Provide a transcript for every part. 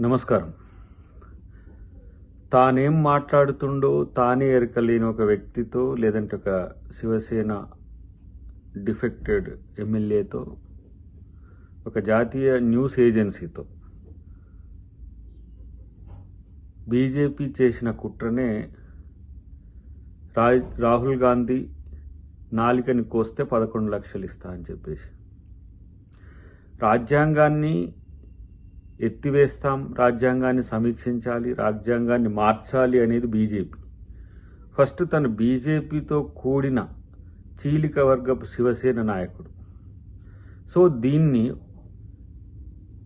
నమస్కారం. తానేం మాట్లాడుతుండో తానే ఎరకలేని ఒక వ్యక్తితో లేదంటే ఒక శివసేన డిఫెక్టెడ్ ఎమ్మెల్యేతో ఒక జాతీయ న్యూస్ ఏజెన్సీతో. బీజేపీ చేసిన కుట్రనే రాహుల్ గాంధీ నాలికని కోస్తే పదకొండు లక్షలు ఇస్తా అని చెప్పేసి. రాజ్యాంగాన్ని ఎత్తివేస్తాం రాజ్యాంగాన్ని సమీక్షించాలి రాజ్యాంగాన్ని మార్చాలి అనేది బీజేపీ. ఫస్ట్ తను బీజేపీతో కూడిన చీలిక వర్గపు శివసేన నాయకుడు. సో దీన్ని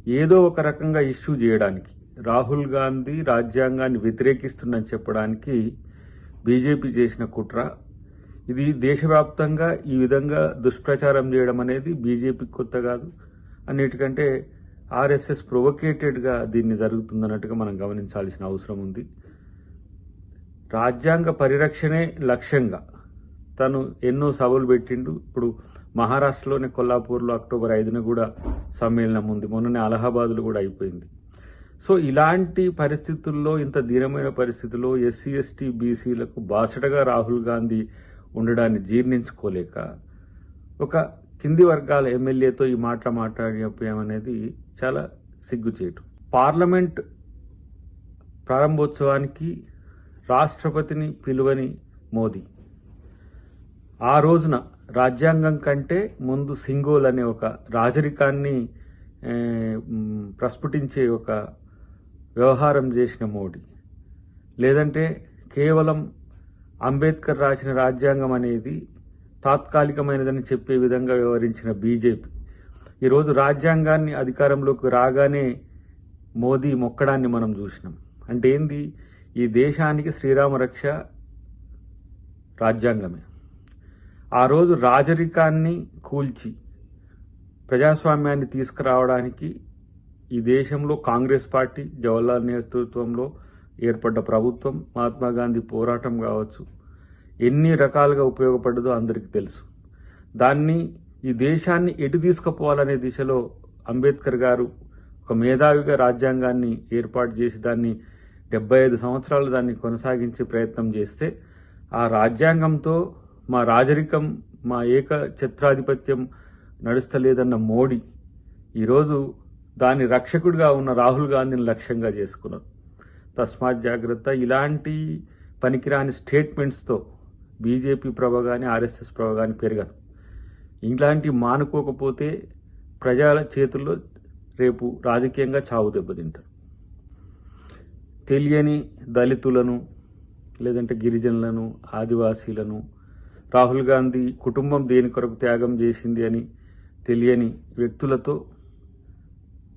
ఏదో ఒక రకంగా ఇష్యూ చేయడానికి రాహుల్ గాంధీ రాజ్యాంగాన్ని వ్యతిరేకిస్తుందని చెప్పడానికి బీజేపీ చేసిన కుట్ర. ఇది దేశవ్యాప్తంగా ఈ విధంగా దుష్ప్రచారం చేయడం అనేది బీజేపీకి కొత్త కాదు. అన్నిటికంటే ఆర్ఎస్ఎస్ ప్రొవోకేటెడ్గా దీన్ని జరుగుతుందన్నట్టుగా మనం గమనించాల్సిన అవసరం ఉంది. రాజ్యాంగ పరిరక్షణే లక్ష్యంగా తను ఎన్నో సభలు పెట్టిండు. ఇప్పుడు మహారాష్ట్రలోని కొల్లాపూర్లో అక్టోబర్ ఐదున కూడా సమ్మేళనం ఉంది. మొన్ననే అలహాబాద్లో కూడా అయిపోయింది. సో ఇలాంటి పరిస్థితుల్లో ఇంత దీనమైన పరిస్థితుల్లో ఎస్సీ ఎస్టీ బీసీలకు బాసటగా రాహుల్ గాంధీ ఉండడాన్ని జీర్ణించుకోలేక ఒక కింది వర్గాల ఎమ్మెల్యేతో ఈ మాట మాట్లాడడం చాలా సిగ్గుచేటు పార్లమెంట్ ప్రారంభోత్సవానికి రాష్ట్రపతిని పిలువని మోదీ. ఆ రోజున రాజ్యాంగం కంటే ముందు సింగోల్ అనే ఒక రాజరికాన్ని ప్రస్ఫుటించే ఒక వ్యవహారం చేసిన మోడీ. లేదంటే కేవలం అంబేద్కర్ రాసిన రాజ్యాంగం అనేది తాత్కాలికమైనదని చెప్పే విధంగా వ్యవహరించిన బీజేపీ. ఈరోజు రాజ్యాంగాన్ని అధికారంలోకి రాగానే మోదీ మొక్కడాన్ని మనం చూసినాం. అంటే ఏంది? ఈ దేశానికి శ్రీరామ రక్ష రాజ్యాంగమే. ఆ రోజు రాజరికాన్ని కూల్చి ప్రజాస్వామ్యాన్ని తీసుకురావడానికి ఈ దేశంలో కాంగ్రెస్ పార్టీ జవహర్లాల్ నేతృత్వంలో ఏర్పడ్డ ప్రభుత్వం మహాత్మా గాంధీ పోరాటం కావచ్చు ఎన్ని రకాలుగా ఉపయోగపడ్డదో అందరికీ తెలుసు. దాన్ని ఈ దేశాన్ని ఎటు తీసుకుపోవాలనే దిశలో అంబేద్కర్ గారు ఒక మేధావిగా రాజ్యాంగాన్ని ఏర్పాటు చేసి దాన్ని డెబ్బై ఐదు సంవత్సరాలు దాన్ని కొనసాగించే ప్రయత్నం చేస్తే ఆ రాజ్యాంగంతో మా రాజరికం మా ఏక ఛత్రాధిపత్యం నడుస్తలేదన్న మోడీ ఈరోజు దాని రక్షకుడిగా ఉన్న రాహుల్ గాంధీని లక్ష్యంగా చేసుకున్నారు. తస్మాత్ జాగ్రత్త. ఇలాంటి పనికిరాని స్టేట్మెంట్స్తో బీజేపీ ప్రభ కానీ ఆర్ఎస్ఎస్ ప్రభ కానీ పెరగదు. ఇలాంటి మానుకోకపోతే ప్రజల చేతుల్లో రేపు రాజకీయంగా చావు దెబ్బతింటారు. తెలియని దళితులను లేదంటే గిరిజనులను ఆదివాసీలను రాహుల్ గాంధీ కుటుంబం దేని కొరకు త్యాగం చేసింది అని తెలియని వ్యక్తులతో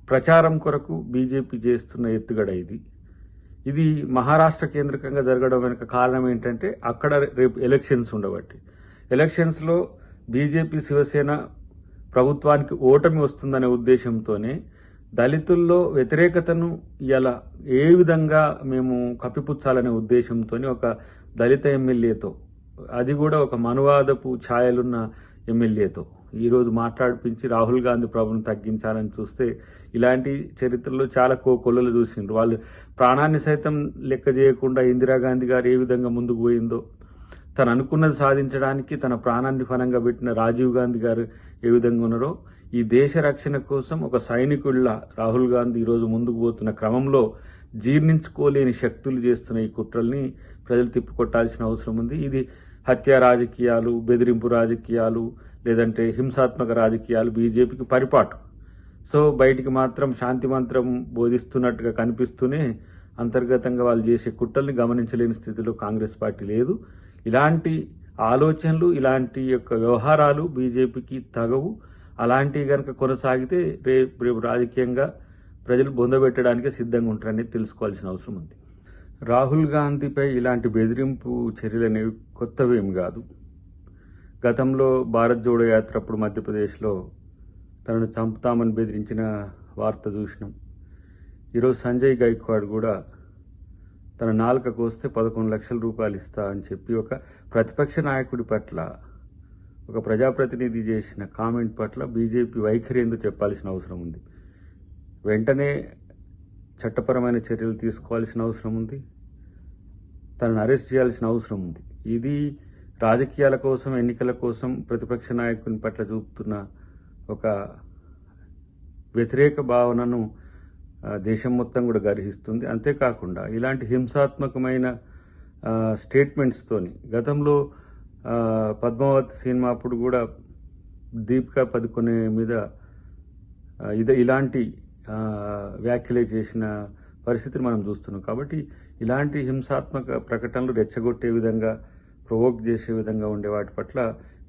ప్రచారం కొరకు బీజేపీ చేస్తున్న ఎత్తుగడ ఇది. ఇది మహారాష్ట్ర కేంద్రకంగా జరగడం వెనుక కారణం ఏంటంటే అక్కడ రేపు ఎలక్షన్స్ ఉండబట్టి. ఎలక్షన్స్లో బీజేపీ శివసేన ప్రభుత్వానికి ఓటమి వస్తుందనే ఉద్దేశంతోనే దళితుల్లో వ్యతిరేకతను ఇలా ఏ విధంగా మేము కప్పిపుచ్చాలనే ఉద్దేశంతో ఒక దళిత ఎమ్మెల్యేతో అది కూడా ఒక మనువాదపు ఛాయలున్న ఎమ్మెల్యేతో. ఈరోజు మాట్లాడిపించి రాహుల్ గాంధీ ప్రభును తగ్గించాలని చూస్తే ఇలాంటి చరిత్రలో చాలా కో కొల్లలు చూసిండ్రు. వాళ్ళు ప్రాణాన్ని సైతం లెక్క చేయకుండా ఇందిరాగాంధీ గారు ఏ విధంగా ముందుకు పోయిందో తను అనుకున్నది సాధించడానికి తన ప్రాణాన్ని ఫలంగా పెట్టిన రాజీవ్ గాంధీ గారు ఏ విధంగా ఉన్నారో ఈ దేశ రక్షణ కోసం ఒక సైనికుళ్ళ రాహుల్ గాంధీ ఈరోజు ముందుకు పోతున్న క్రమంలో జీర్ణించుకోలేని శక్తులు చేస్తున్న ఈ కుట్రల్ని ప్రజలు తిప్పికొట్టాల్సిన అవసరం ఉంది. ఇది హత్య రాజకీయాలు బెదిరింపు రాజకీయాలు లేదంటే హింసాత్మక రాజకీయాలు బీజేపీకి పరిపాటు. సో బయటికి మాత్రం శాంతి మంత్రం బోధిస్తున్నట్టుగా కనిపిస్తూనే అంతర్గతంగా వాళ్ళు చేసే కుట్రల్ని గమనించలేని స్థితిలో కాంగ్రెస్ పార్టీ లేదు. ఇలాంటి ఆలోచనలు ఇలాంటి యొక్క వ్యవహారాలు బీజేపీకి తగవు. అలాంటివి కనుక కొనసాగితే రేపు రేపు రాజకీయంగా ప్రజలు బొందబెట్టడానికి సిద్ధంగా ఉంటారని తెలుసుకోవాల్సిన అవసరం ఉంది. రాహుల్ గాంధీపై ఇలాంటి బెదిరింపు చర్యలు అనేవి కొత్తవేం కాదు. గతంలో భారత్ జోడో యాత్ర అప్పుడు మధ్యప్రదేశ్లో తనను చంపుతామని బెదిరించిన వార్త చూసినాం. ఈరోజు సంజయ్ గైక్వాడ్ కూడా తన నాలుక కోస్తే పదకొండు లక్షల రూపాయలు ఇస్తా అని చెప్పి ఒక ప్రతిపక్ష నాయకుడి పట్ల ఒక ప్రజాప్రతినిధి చేసిన కామెంట్ పట్ల బీజేపీ వైఖరి ఎందుకు చెప్పాల్సిన అవసరం ఉంది? వెంటనే చట్టపరమైన చర్యలు తీసుకోవాల్సిన అవసరం ఉంది. తనను అరెస్ట్ చేయాల్సిన అవసరం ఉంది. ఇది రాజకీయాల కోసం ఎన్నికల కోసం ప్రతిపక్ష నాయకుని పట్ల చూపుతున్న ఒక వ్యతిరేక భావనను దేశం మొత్తం కూడా గర్హిస్తుంది. అంతేకాకుండా ఇలాంటి హింసాత్మకమైన స్టేట్మెంట్స్తోని గతంలో పద్మావతి సినిమా అప్పుడు కూడా దీపికా పదుకొనే మీద ఇదే ఇలాంటి వ్యాఖ్యలే చేసిన పరిస్థితిని మనం చూస్తున్నాం. కాబట్టి ఇలాంటి హింసాత్మక ప్రకటనలు రెచ్చగొట్టే విధంగా ప్రొవోక్ చేసే విధంగా ఉండే వాటి పట్ల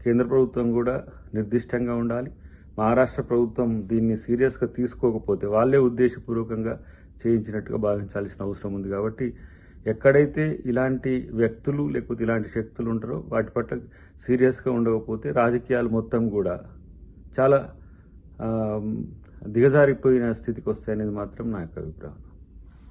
కేంద్ర ప్రభుత్వం కూడా నిర్దిష్టంగా ఉండాలి. మహారాష్ట్ర ప్రభుత్వం దీన్ని సీరియస్గా తీసుకోకపోతే వాళ్ళే ఉద్దేశపూర్వకంగా చేయించినట్టుగా భావించాల్సిన అవసరం ఉంది కాబట్టి ఎక్కడైతే ఇలాంటి వ్యక్తులు లేకపోతే ఇలాంటి శక్తులు ఉంటారో వాటి పట్ల సీరియస్గా ఉండకపోతే రాజకీయాలు మొత్తం కూడా చాలా దిగజారిపోయిన స్థితికి వస్తాయనేది మాత్రం నా యొక్క అభిప్రాయం.